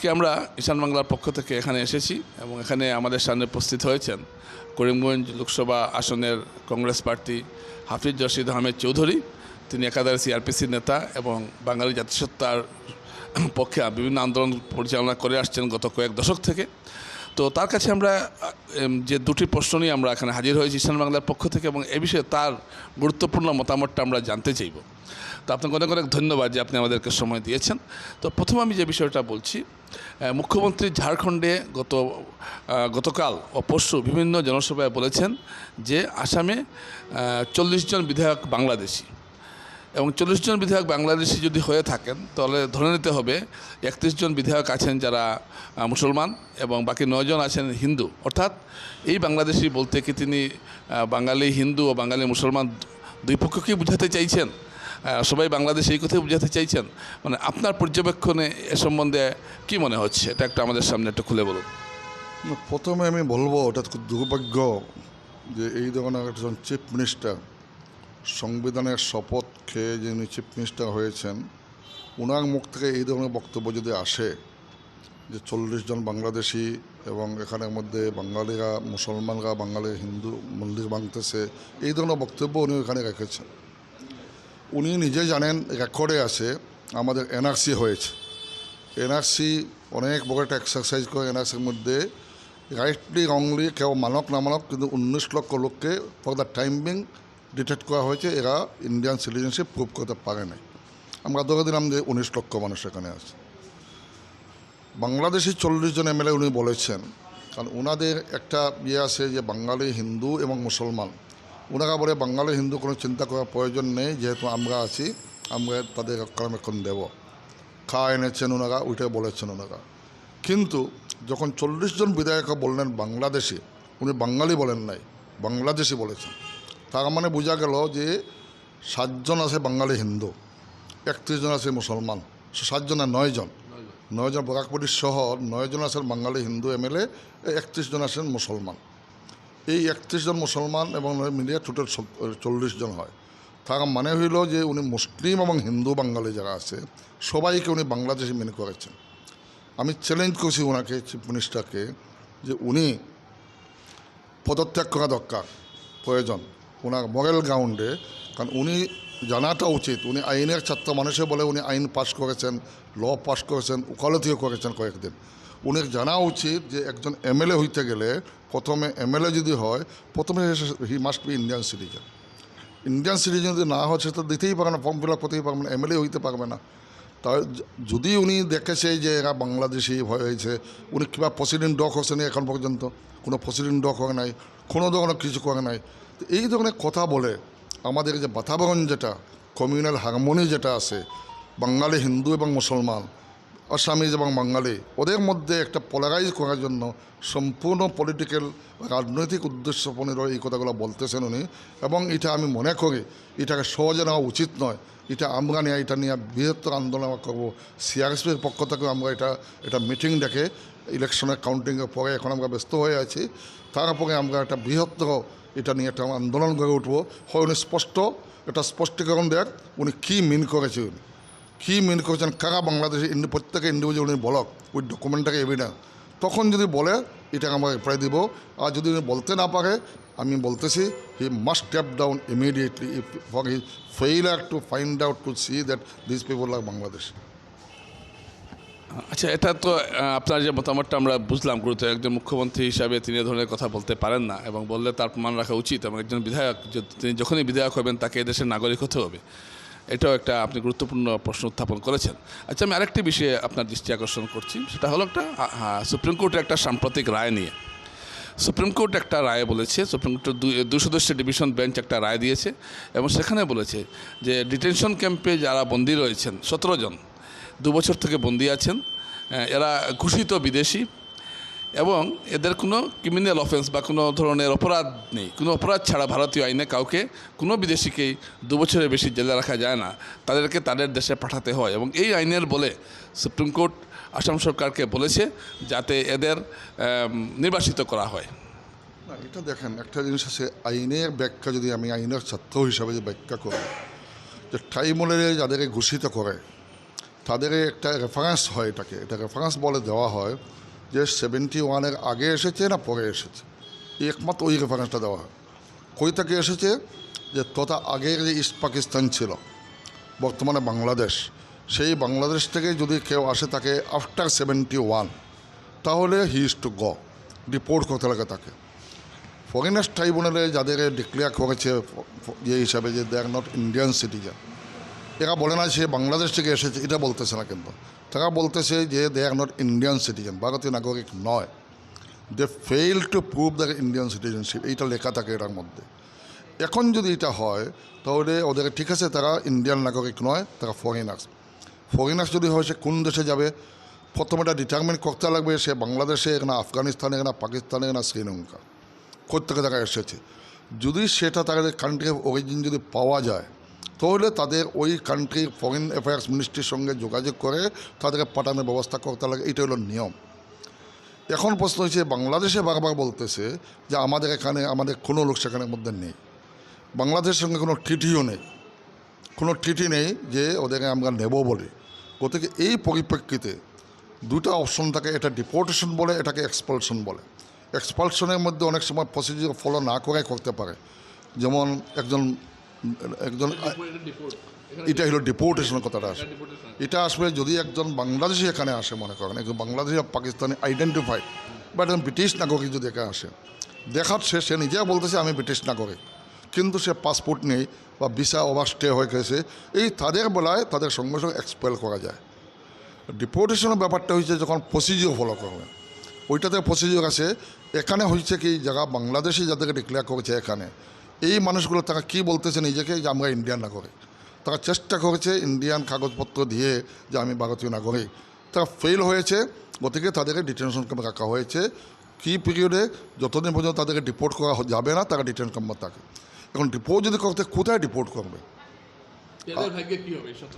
আজকে আমরা ঈশান বাংলার পক্ষ থেকে এখানে এসেছি এবং এখানে আমাদের সামনে উপস্থিত হয়েছেন করিমগঞ্জ লোকসভা আসনের কংগ্রেস প্রার্থী হাফিজ রশিদ আহমেদ চৌধুরী। তিনি একাধারে সিআরপিসির নেতা এবং বাঙালি জাতিসত্তার পক্ষে বিভিন্ন আন্দোলন পরিচালনা করে আসছেন গত কয়েক দশক থেকে। তো তার কাছে আমরা যে দুটি প্রশ্ন নিয়ে আমরা এখানে হাজির হয়েছি ঈশান বাংলার পক্ষ থেকে এবং এ বিষয়ে তার গুরুত্বপূর্ণ মতামতটা আমরা জানতে চাইব। তো আপনাকে অনেক অনেক ধন্যবাদ যে আপনি আমাদেরকে সময় দিয়েছেন। তো প্রথম আমি যে বিষয়টা বলছি মুখ্যমন্ত্রী ঝাড়খণ্ডে গত গতকাল ও পরশু বিভিন্ন জনসভায় বলেছেন যে আসামে চল্লিশ জন বিধায়ক বাংলাদেশি। এবং চল্লিশ জন বিধায়ক বাংলাদেশি যদি হয়ে থাকেন, তাহলে ধরে নিতে হবে একত্রিশ জন বিধায়ক আছেন যারা মুসলমান এবং বাকি নয়জন আছেন হিন্দু। অর্থাৎ এই বাংলাদেশি বলতে কি তিনি বাঙালি হিন্দু ও বাঙালি মুসলমান দুই পক্ষকেই বুঝাতে চাইছেন? সবাই বাংলাদেশ এই কথাই বুঝাতে চাইছেন? মানে আপনার পর্যবেক্ষণে এ সম্বন্ধে কি মনে হচ্ছে? এটা একটা আমাদের সামনে একটু খুলে বলুন। প্রথমে আমি বলব ওটা খুব দুর্ভাগ্য যে এই ধরনের একজন চিফ মিনিস্টার সংবিধানের শপথ খেয়ে যিনি চিফ মিনিস্টার হয়েছেন ওনার মুখ থেকে এই ধরনের বক্তব্য যদি আসে যে চল্লিশ জন বাংলাদেশি এবং এখানের মধ্যে বাঙালিরা, মুসলমানরা, বাঙালি, হিন্দু, মন্দির ভাঙতেছে, এই ধরনের বক্তব্য উনি এখানে রেখেছেন। উনি নিজে জানেন, রেকর্ডে আছে, আমাদের এনআরসি হয়েছে। এনআরসি অনেক বড় একটা এক্সারসাইজ করে এনআরসির মধ্যে রাইটলি রংলি কেউ মানক না মানক, কিন্তু উনিশ লক্ষ লোককে for the time being detect করা হয়েছে, এরা ইন্ডিয়ান সিটিজেনশিপ প্রুভ করতে পারে নাই। আমরা ধরে দিলাম যে উনিশ লক্ষ মানুষ এখানে আছে। বাংলাদেশি চল্লিশ জন এমএলএ উনি বলেছেন, কারণ ওনাদের একটা ইয়ে আছে যে বাঙালি, হিন্দু এবং মুসলমান। ওনারা বলে বাঙালি, হিন্দু কোনো চিন্তা করার প্রয়োজন নেই, যেহেতু আমরা আছি, আমরা তাদের রক্ষণাবেক্ষণ দেব। খা এনেছেন ওনারা ওইটাই বলেছেন ওনারা কিন্তু যখন চল্লিশ জন বিধায়ক বললেন বাংলাদেশি, উনি বাঙালি বলেন নাই, বাংলাদেশি বলেছেন। তার মানে বোঝা গেল যে সাতজন আছে বাঙালি হিন্দু একত্রিশ জন আছে মুসলমান, সাতজন আর নয়জন। নয়জন বরাকপুরি সহ নয়জন আছেন বাঙালি হিন্দু এমএলএ একত্রিশ জন আছেন মুসলমান। এই একত্রিশ জন মুসলমান এবং মিলিয়ে টোটাল চল্লিশ জন হয়। তার মানে হইল যে উনি মুসলিম এবং হিন্দু বাঙালি যারা আছে, সবাইকে উনি বাংলাদেশে মেনে করেছেন। আমি চ্যালেঞ্জ করছি ওনাকে চিফ মিনিস্টারকে যে উনি পদত্যাগ করা দরকার, প্রয়োজন। ওনার মরেল গ্রাউন্ডে কারণ উনি জানাটা উচিত, উনি আইনের ছাত্র মানুষে বলে উনি আইন পাশ করেছেন ল পাশ করেছেন উকালতিও করেছেন কয়েকদিন। উনি জানা উচিত যে একজন এমএলএ হইতে গেলে প্রথমে এমএলএ যদি হয়, প্রথমে he must be Indian citizen Indian citizen যদি না হয়, সে তো দিতেই পারে না ফর্ম ফিল আপ করতেই পারবে না, এমএলএ হইতে পারবে না। তা যদি উনি দেখেছে যে এরা বাংলাদেশি হয়েছে উনি কিবা প্রসিডিং ডক হচ্ছেন এখন পর্যন্ত, কোনো প্রসিডিং ডক হয় নাই, কোনো ধরনের কিছু করে নাই এই ধরনের কথা বলে আমাদের যে বাতাবরণ যেটা কমিউনাল হারমোনি যেটা আছে, বাঙালি হিন্দু এবং মুসলমান আসামিজ এবং বাঙালি, ওদের মধ্যে একটা পোলারাইজ করার জন্য সম্পূর্ণ পলিটিক্যাল রাজনৈতিক উদ্দেশ্য পনেরো এই কথাগুলো বলতেছেন উনি। এবং এটা আমি মনে করি, এটাকে সহজে নেওয়া উচিত নয়। এটা আমরা নিয়ে, এটা নিয়ে বৃহত্তর আন্দোলন আমরা করব। সিআরএসপির পক্ষ থেকে আমরা এটা এটা মিটিং ডেকে ইলেকশনের কাউন্টিংয়ের পরে এখন আমরা ব্যস্ত হয়ে আছি। তারপরে আমরা একটা বৃহত্তর এটা নিয়ে একটা আন্দোলন গড়ে উঠবো। হয় উনি স্পষ্ট, এটা স্পষ্টীকরণ দেন উনি কী মিন করেছে উনি। কী মিন করেছেন? কারা বাংলাদেশে প্রত্যেকে ইন্ডিভিজুয়াল উনি বলক, ওই ডকুমেন্টটাকে এভিডেন্স। তখন যদি বলে এটা আমরা রিপ্লাই দিব। আর যদি উনি বলতে না পারে, আমি বলতেছি he must step down immediately for he failure to find out to see that this people are Bangladesh আচ্ছা এটা তো আপনার যে মতামতটা আমরা বুঝলাম গুরুত্ব একজন মুখ্যমন্ত্রী হিসাবে তিনি এ ধরনের কথা বলতে পারেন না এবং বললে তার প্রমাণ রাখা উচিত। এবং একজন বিধায়ক তিনি যখনই বিধায়ক হবেন, তাকে এদেশের নাগরিক হতে হবে। এটাও একটা আপনি গুরুত্বপূর্ণ প্রশ্ন উত্থাপন করেছেন। আচ্ছা আমি আরেকটি বিষয়ে আপনার দৃষ্টি আকর্ষণ করছি। সেটা হলো একটা সুপ্রিম কোর্টের একটা সাম্প্রতিক রায় নিয়ে। সুপ্রিম কোর্ট একটা রায় বলেছে, সুপ্রিম কোর্টের দুই দুই সদস্য ডিভিশন বেঞ্চ একটা রায় দিয়েছে এবং সেখানে বলেছে যে ডিটেনশন ক্যাম্পে যারা বন্দী রয়েছেন, সতেরো জন দু বছর থেকে বন্দী আছেন এরা ঘোষিত বিদেশি। এবং এদের কোনো ক্রিমিনাল অফেন্স বা কোনো ধরনের অপরাধ নেই। কোনো অপরাধ ছাড়া ভারতীয় আইনে কাউকে, কোনো বিদেশিকেই দু বছরের বেশি জেলে রাখা যায় না। তাদেরকে তাদের দেশে পাঠাতে হয় এবং এই আইনের বলে সুপ্রিম কোর্ট, আসাম সরকারকে বলেছে যাতে এদের নির্বাসিত করা হয়। এটা দেখেন, একটা জিনিস আছে, আইনের ব্যাখ্যা যদি আমি আইনের ছাত্র হিসাবে যে ব্যাখ্যা করি, যে ট্রাইব্যুনালে যাদেরকে ঘোষিত করে তাদের একটা রেফারেন্স হয় এটাকে। এটা রেফারেন্স বলে দেওয়া হয় যে সেভেন্টি ওয়ানের আগে এসেছে না পরে এসেছে? একমাত্র ওই রেফারেন্সটা দেওয়া হয়। কই থেকে এসেছে? যে তথা আগের যে ইস্ট পাকিস্তান ছিল, বর্তমানে বাংলাদেশ, সেই বাংলাদেশ থেকে যদি কেউ আসে তাকে আফটার সেভেন্টি ওয়ান তাহলে he is to go report করতে লাগে তাকে। ফরেনার্স ট্রাইব্যুনালে যাদের ডিক্লেয়ার করেছে, যে হিসাবে যে they are not Indian citizen এরা বলে না সে বাংলাদেশ থেকে এসেছে, এটা বলতেছে না কিন্তু। তারা বলতেছে যে they are not Indian citizen ভারতীয় নাগরিক নয়। They fail to prove the Indian citizenship এইটা লেখা থাকে এটার মধ্যে। এখন যদি এটা হয়, তাহলে ওদের ঠিক আছে, তারা ইন্ডিয়ান নাগরিক নয়, তারা ফরেনার্স ফরেনার্স যদি হয়, সে কোন দেশে যাবে? প্রথমে এটা ডিটারমিন করতে লাগবে, সে বাংলাদেশে না, আফগানিস্তানে না, পাকিস্তানে না, শ্রীলঙ্কা। কোথেকে তারা এসেছে? যদি সেটা তাদের কান্ট্রি অফ অরিজিন যদি পাওয়া যায় তাহলে তাদের ওই কান্ট্রির ফরেন অ্যাফেয়ার্স মিনিস্ট্রির সঙ্গে যোগাযোগ করে তাদেরকে পাঠানোর ব্যবস্থা করতে লাগে। এটা হলো নিয়ম। এখন প্রশ্ন হচ্ছে, বাংলাদেশে বারবার বলতেছে যে আমাদের এখানে, আমাদের কোনো লোক সেখানের মধ্যে নেই। বাংলাদেশের সঙ্গে কোনো ট্রিটিও নেই। কোনো ট্রিটি নেই যে ওদেরকে আমরা নেব বলে। গতিকে এই পরিপ্রেক্ষিতে দুটা অপশন থাকে, এটা ডিপোর্টেশন বলে, এটাকে এক্সপালশন বলে। এক্সপালশনের মধ্যে অনেক সময় প্রসিডিওর ফলো না করে করতে পারে। যেমন একজন একজন এটা হলো ডিপোর্টেশনের কথাটা আসে। এটা আসবে যদি একজন বাংলাদেশি এখানে আসে মনে করেন, একজন বাংলাদেশি পাকিস্তানি আইডেন্টিফাই বা একজন ব্রিটিশ নাগরিক যদি এখানে আসে। দেখার সে সে নিজেও বলতেছে, আমি ব্রিটিশ নাগরিক। কিন্তু সে পাসপোর্ট নেই বা ভিসা ওভার স্টে হয়ে গেছে। এই তাদের বেলায় তাদের সঙ্গে সঙ্গে এক্সপেল করা যায়। ডিপোর্টেশনের ব্যাপারটা হয়েছে যখন প্রসিজিওর ফলো করবে ওইটাতে প্রসিজিওর আছে। এখানে হয়েছে কি, যারা বাংলাদেশি যাদেরকে ডিক্লেয়ার করেছে এখানে এই মানুষগুলো তারা কি বলতেছে নিজেকে? যে আমরা ইন্ডিয়ান নাগরিক। তারা চেষ্টা করেছে ইন্ডিয়ান কাগজপত্র দিয়ে যে আমি ভারতীয় নাগরিক। তারা ফেল হয়েছে। গতিকে তাদেরকে ডিটেনশন ক্যাম্পে রাখা হয়েছে। কী পিরিয়ডে যতদিন পর্যন্ত তাদেরকে ডিপোর্ট করা যাবে না তারা ডিটেনশন ক্যাম্পে থাকে। এখন ডিপোর্ট যদি করতে কোথায় ডিপোর্ট করবে?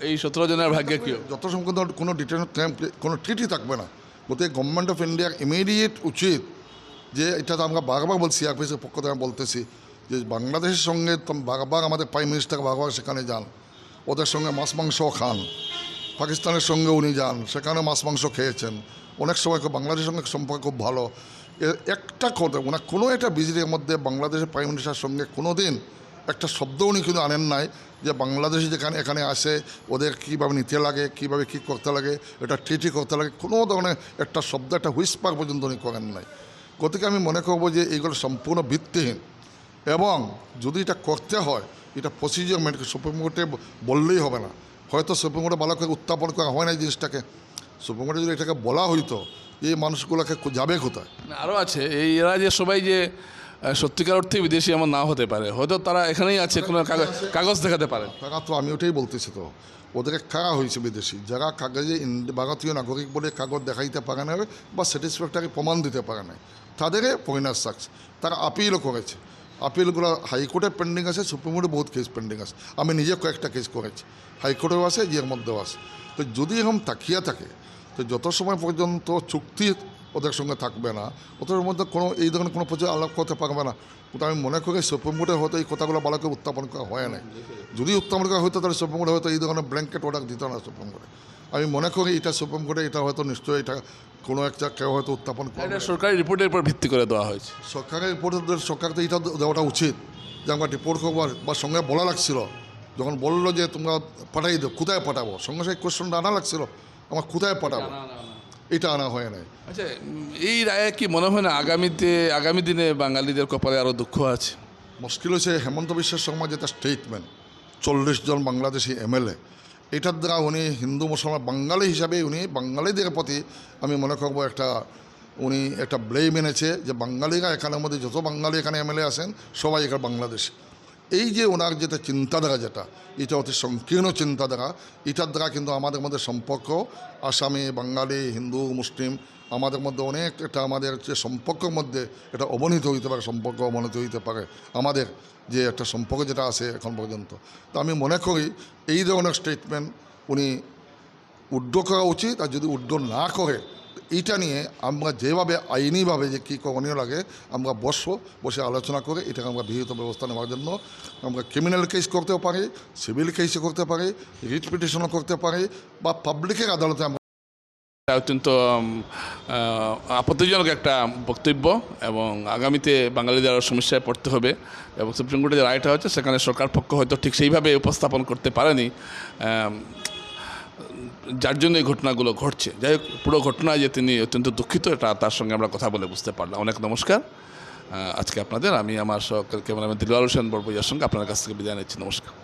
এই সতেরো- জনের ভাগ্যে কি হবে? যত সংখ্যক কোনো ডিটেনশন ক্যাম্প কোনো ট্রিটি থাকবে না। গতিকে গভর্নমেন্ট অফ ইন্ডিয়ার ইমিডিয়েট উচিত যে এটা তো আমরা বারবার বলছি সিআরপিসির পক্ষ থেকে বলতেছি যে বাংলাদেশের সঙ্গে বারবার আমাদের প্রাইম মিনিস্টার বারবার সেখানে যান। ওদের সঙ্গে মাছ, মাংস খান। পাকিস্তানের সঙ্গে উনি যান। সেখানে মাছ, মাংস খেয়েছেন। অনেক সময় বাংলাদেশের সঙ্গে সম্পর্ক খুব ভালো। একটা কথা, ওনার কোনো একটা ভিজিটের মধ্যে বাংলাদেশের প্রাইম মিনিস্টার সঙ্গে কোনো দিন একটা শব্দ উনি কিন্তু আনেন নাই যে বাংলাদেশি যেখানে এখানে আসে, ওদের কীভাবে নিতে লাগে, কীভাবে কী করতে লাগে, এটা ট্রিটি করতে লাগে, কোনো ধরনের একটা শব্দ, একটা হুইসপার পর্যন্ত উনি করেন নাই। গতিকে আমি মনে করব যে এইগুলো সম্পূর্ণ ভিত্তিহীন। এবং যদি এটা করতে হয় এটা প্রসিজিওর মেনে সুপ্রিম কোর্টে বললেই হবে না। হয়তো সুপ্রিম কোর্টে ভালো করে উত্থাপন করা হয় না এই জিনিসটাকে। সুপ্রিম কোর্টে যদি এটাকে বলা হইতো এই মানুষগুলোকে যাবে কোথায়? আরও আছে। এই এরা যে সবাই যে সত্যিকার অর্থে বিদেশি এমন না হতে পারে। হয়তো তারা এখানেই আছে কোনো কাগজ কাগজ দেখাতে পারে। তারা তো আমি ওটাই বলতেছি তো। ওদেরকে কারা হয়েছে বিদেশি। যারা কাগজে ভারতীয় নাগরিক বলে কাগজ দেখাইতে পারে না বা স্যাটিসফ্যাক্টরি প্রমাণ দিতে পারে না তাদেরকে ফরেনার সাকস তারা আপিলও করেছে। আপিলগুলো হাইকোর্টে পেন্ডিং আছে সুপ্রিম কোর্টে বহুত কেস পেন্ডিং আছে। আমি নিজে কয়েকটা কেস করেছি। হাইকোর্টেও আছে ইয়ের মধ্যেও আছে। তো যদি এরকম তাকিয়া থাকে, তো যত সময় পর্যন্ত চুক্তি ওদের সঙ্গে থাকবে না। ওদের মধ্যে কোনো এই ধরনের কোনো প্রচুর আলাপ করতে পারবে না। কিন্তু আমি মনে করি সুপ্রিম কোর্টে হয়তো এই কথাগুলো ভালো করে উত্থাপন করা হয় নাই। যদি উত্থাপন করা হতো তাহলে সুপ্রিম কোর্টে হয়তো এই ধরনের ব্ল্যাঙ্কেট অর্ডার দিত না সুপ্রিম কোর্টে আমি মনে করি এটা সুপ্রিম কোর্টে এটা হয়তো নিশ্চয়ই এটা কোনো একটা কেউ হয়তো উত্থাপন করে সরকারি রিপোর্টের উপর ভিত্তি করে দেওয়া হয়েছে। সরকারের রিপোর্টারদের সরকারকে এটা দেওয়াটা উচিত যে আমরা রিপোর্ট করব বা সঙ্গে বলা লাগছিল। যখন বলল যে তোমরা পাঠাই দাও কোথায় পাঠাবো? সঙ্গে সঙ্গে কোশ্চেনটা আনা লাগছিল। আমার কোথায় পাঠাবো? এটা আনা হয় নাই। আচ্ছা এই রায়ে কি মনে হয় না আগামীতে আগামী দিনে বাঙালিদের কপালে আরও দুঃখ আছে? মুশকিল হচ্ছে হেমন্ত বিশ্ব শর্মা যেটা স্টেটমেন্ট চল্লিশ জন বাংলাদেশি এমএলএ এটার দ্বারা উনি হিন্দু মুসলমান বাঙালি হিসাবে উনি বাঙালিদের প্রতি আমি মনে করব একটা উনি একটা ব্লেম এনেছে যে বাঙালিরা এখানের মধ্যে যত বাঙালি এখানে এমএলএ আছেন সবাই এখানে বাংলাদেশ। এই যে ওনার যেটা চিন্তাধারা যেটা, এটা অতি সংকীর্ণ চিন্তাধারা, এটার দ্বারা কিন্তু আমাদের মধ্যে সম্পর্ক, আসামি, বাঙালি, হিন্দু, মুসলিম, আমাদের মধ্যে অনেক এটা আমাদের যে সম্পর্কের মধ্যে এটা অবনীত হইতে পারে, সম্পর্ক অবনীত হইতে পারে, আমাদের যে একটা সম্পর্ক যেটা আছে এখন পর্যন্ত। তো আমি মনে করি এই ধরনের স্টেটমেন্ট উনি উদ্যোগ করা উচিত, আর যদি উদ্যোগ না করে এইটা নিয়ে আমরা যেভাবে আইনিভাবে যে কী করণীয় লাগে, আমরা বসবো, বসে আলোচনা করে এটাকে আমরা বিহিত ব্যবস্থা নেওয়ার জন্য। আমরা ক্রিমিনাল কেস করতেও পারি সিভিল কেসও করতে পারি রিট পিটিশনও করতে পারি, বা পাবলিকের আদালতে আমরা অত্যন্ত আপত্তিজনক একটা বক্তব্য এবং আগামীতে বাঙালিদের আরও সমস্যায় পড়তে হবে এবং সুপ্রিম কোর্টে যে রায়টা হচ্ছে সেখানে সরকার পক্ষ হয়তো ঠিক সেইভাবে উপস্থাপন করতে পারেনি। যার জন্য এই ঘটনাগুলো ঘটছে। যাই হোক, পুরো ঘটনায় যে তিনি অত্যন্ত দুঃখিত, এটা তার সঙ্গে আমরা কথা বলে বুঝতে পারলাম। অনেক নমস্কার। আজকে আপনাদের, আমি আমার সহকারী ক্যামেরাম্যান দিলওয়ার হোসেন বরবইয়ার সঙ্গে আপনার কাছ থেকে বিদায় নিচ্ছি। নমস্কার।